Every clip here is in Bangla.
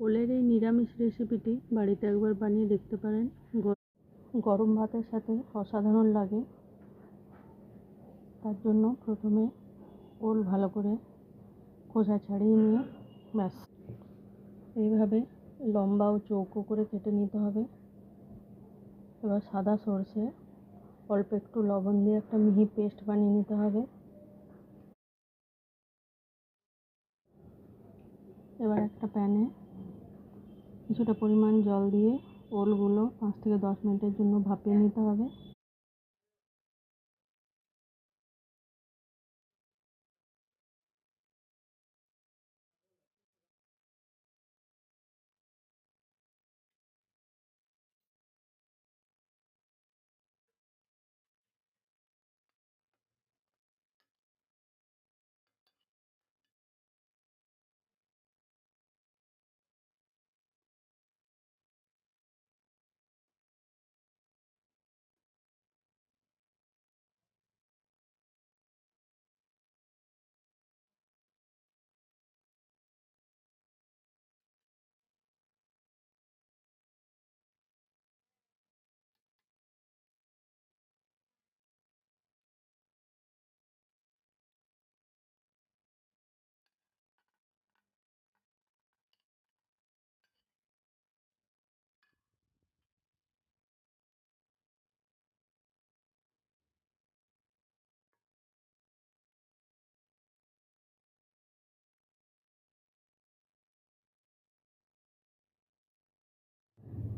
ওলের এই নিরামিষ রেসিপিটি বাড়িতে একবার বানিয়ে দেখতে পারেন। গরম ভাতের সাথে অসাধারণ লাগে। তার জন্য প্রথমে ওল ভালো করে খোসা ছাড়িয়ে নিয়ে ব্যাস। এইভাবে লম্বা ও চৌকো করে কেটে নিতে হবে। এবার সাদা সর্ষে, অল্প একটু লবণ দিয়ে একটা মিহি পেস্ট বানিয়ে নিতে হবে। এবার একটা প্যানে কিছুটা পরিমাণ জল দিয়ে ওলগুলো পাঁচ থেকে দশ মিনিটের জন্য ভাপিয়ে নিতে হবে।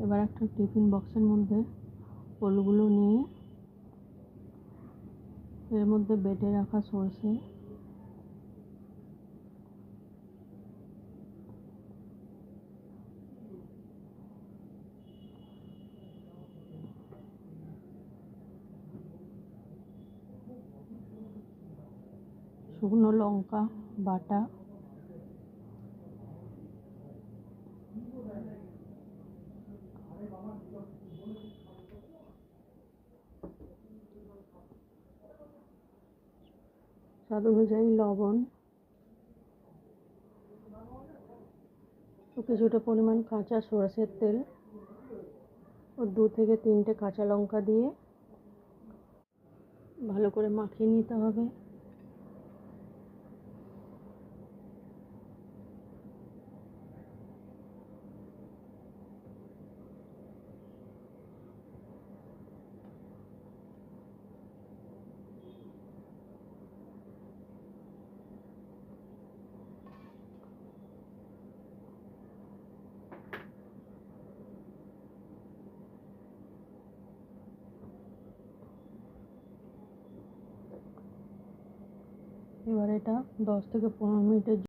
এবার একটা টিফিন বক্সের মধ্যে ওলগুলো নিয়ে এর মধ্যে বেটে রাখা সর্ষে। শুকনো লঙ্কা, বাটা স্বাদ অনুযায়ী লবণ। ও কিছুটা পরিমাণ কাঁচা সরষের তেল ও দু থেকে তিনটে কাঁচা লঙ্কা দিয়ে ভালো করে মাখিয়ে নিতে হবে। এবার এটা দশ থেকে পনেরো মিনিটের